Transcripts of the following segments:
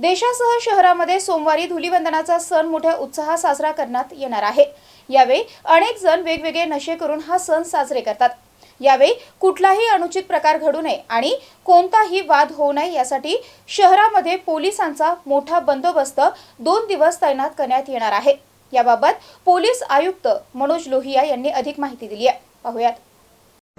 देशासह शहरामध्ये सोमवारी धुलीवंदनाचा सण मोठ्या उत्साहात साजरा करण्यात येणार आहे. यावेळी अनेक जण वेगवेगळे नशे करून हा सण साजरे करतात. यावेळी कुठलाही अनुचित प्रकार घडू नये आणि कोणताही वाद होऊ नये यासाठी शहरामध्ये पोलिसांचा मोठा बंदोबस्त दोन दिवस तैनात करण्यात येणार आहे. याबाबत पोलीस आयुक्त मनोज लोहिया यांनी अधिक माहिती दिली आहे. पाहुयात.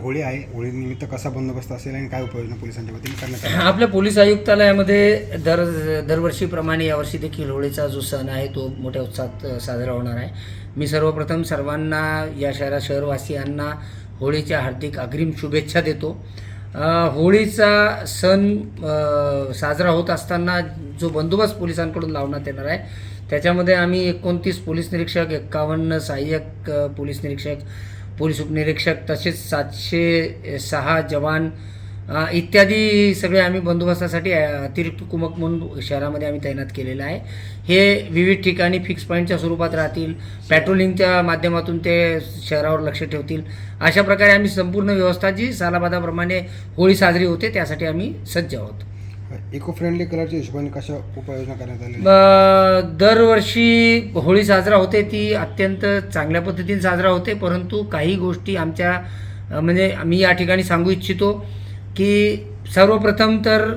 होळी आहे. होळीनिमित्त कसा बंदोबस्त असेल आणि काय उपाययोजना पोलिसांच्या वतीने करण्यात आपल्या पोलीस आयुक्तालयामध्ये दर दरवर्षीप्रमाणे यावर्षी देखील होळीचा जो सण आहे तो मोठ्या उत्साहात अ, साजरा होणार आहे. मी सर्वप्रथम सर्वांना या शहरा शहरवासियांना होळीच्या हार्दिक अग्रिम शुभेच्छा देतो. अ, होळीचा सण अ, साजरा होत असताना जो बंदोबस्त पोलिसांकडून लावण्यात येणार आहे त्याच्यामध्ये आम्ही एकोणतीस पोलीस निरीक्षक एक्कावन्न सहाय्यक अ, पोलीस निरीक्षक पोलीस उपनिरीक्षक तसेच सातशे सहा जवान इत्यादी सगळे आम्ही बंदोबस्तासाठी अतिरिक्त कुमक म्हणून शहरामध्ये आम्ही तैनात केलेलं आहे. हे विविध ठिकाणी फिक्स पॉईंटच्या स्वरूपात राहतील पॅट्रोलिंगच्या माध्यमातून ते शहरावर लक्ष ठेवतील. अशा प्रकारे आम्ही संपूर्ण व्यवस्था जी सालाबादाप्रमाणे होळी साजरी होते त्यासाठी आम्ही सज्ज आहोत. इको फ्रेंडली कलरच्या हिशोबाने कशा उपाययोजना करण्यात आल्या ब- दरवर्षी होळी साजरा होते ती अत्यंत चांगल्या पद्धतीने साजरा होते परंतु काही गोष्टी आमच्या अ, म्हणजे मी या ठिकाणी सांगू इच्छितो की सर्वप्रथम तर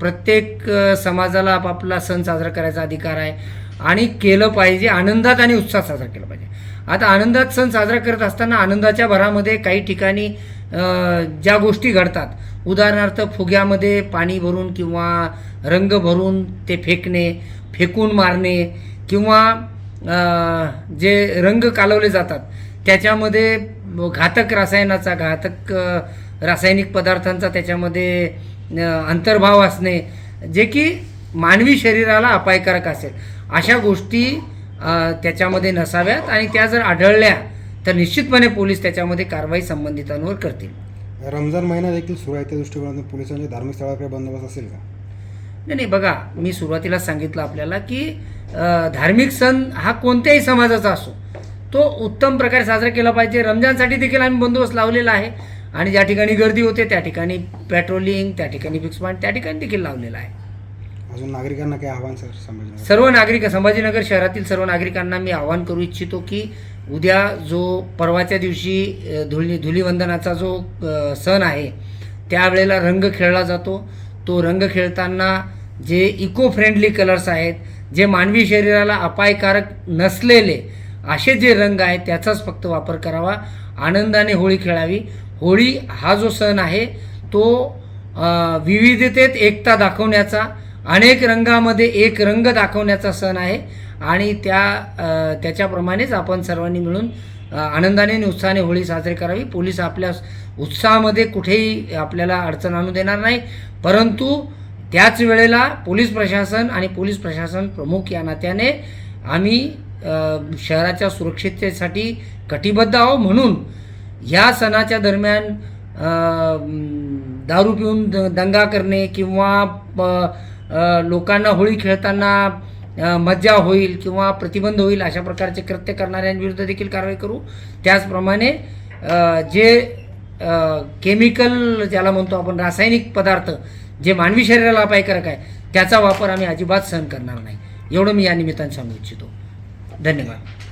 प्रत्येक अ, समाजाला आपापला सण साजरा करायचा अधिकार आहे आणि केलं पाहिजे आनंदात आणि उत्साहात साजरा केला पाहिजे. आता आनंदात सण साजरा करत असताना आनंदाच्या भरामध्ये काही ठिकाणी ज्या गोष्टी घडतात. उदाहरणार्थ फुग्यामध्ये पाणी भरून किंवा रंग भरून ते फेकणे फेकून मारणे किंवा जे रंग कालवले जातात त्याच्यामध्ये घातक रसायनाचा घातक रासायनिक पदार्थांचा त्याच्यामध्ये अंतर्भाव असणे जे की मानवी शरीराला अपायकारक असेल. अशा गोष्टी त्याच्यामध्ये नसाव्यात आणि त्या जर आढळल्या तर निश्चितपणे पोलीस त्याच्यामध्ये कारवाई संबंधितांवर करतील. रमजान महिना देखील सुरू आहे त्या दृष्टिकोनातून पोलिसांच्या धार्मिक स्थळाकडे बंदोबस्त असेल का? नाही नाही बघा मी सुरुवातीला सांगितलं आपल्याला की धार्मिक सण हा कोणत्याही समाजाचा असो तो उत्तम प्रकारे साजरा केला पाहिजे. रमजानसाठी देखील आम्ही बंदोबस्त लावलेला आहे. आणि ज्या ठिकाणी गर्दी होते त्या ठिकाणी पेट्रोलिंग त्या ठिकाणी फिक्स पॉईंट त्या ठिकाणी देखील लावलेला आहे. अजून नागरिकांना काय आव्हान सर संभाजीनगर? सर्व नागरिक संभाजीनगर शहरातील सर्व नागरिकांना मी आवाहन करू इच्छितो की उद्या जो परवाच्या दिवशी धुळी धुलीवंदनाचा जो सण आहे त्यावेळेला रंग खेळला जातो. तो रंग खेळताना जे इको फ्रेंडली कलर्स आहेत जे मानवी शरीराला अपायकारक नसलेले असे जे रंग आहेत त्याचाच फक्त वापर करावा. आनंदाने होळी खेळावी. होळी हा जो सण आहे तो विविधतेत एकता दाखवण्याचा अनेक रंगामध्ये एक रंग दाखवण्याचा सण आहे आणि त्या त्याच्याप्रमाणेच आपण सर्वांनी मिळून आनंदाने आणि उत्साहाने होळी साजरी करावी. पोलीस आपल्या उत्साहामध्ये कुठेही आपल्याला अडचण आणू देणार नाही. परंतु त्याच वेळेला पोलीस प्रशासन आणि पोलीस प्रशासन प्रमुख या नात्याने आम्ही शहराच्या सुरक्षिततेसाठी कटिबद्ध आहोत. म्हणून ह्या सणाच्या दरम्यान दारू पिऊन द- दंगा करणे किंवा प- लोकांना होळी खेळताना मज्जा होईल किंवा प्रतिबंध होईल अशा प्रकारचे कृत्य करणाऱ्यांविरुद्ध देखील कारवाई करू. त्याचप्रमाणे जे केमिकल ज्याला म्हणतो आपण रासायनिक पदार्थ जे मानवी शरीराला अपायकारक आहे त्याचा वापर आम्ही अजिबात सहन करणार नाही. एवढं मी या निमित्ताने सांगू इच्छितो. धन्यवाद.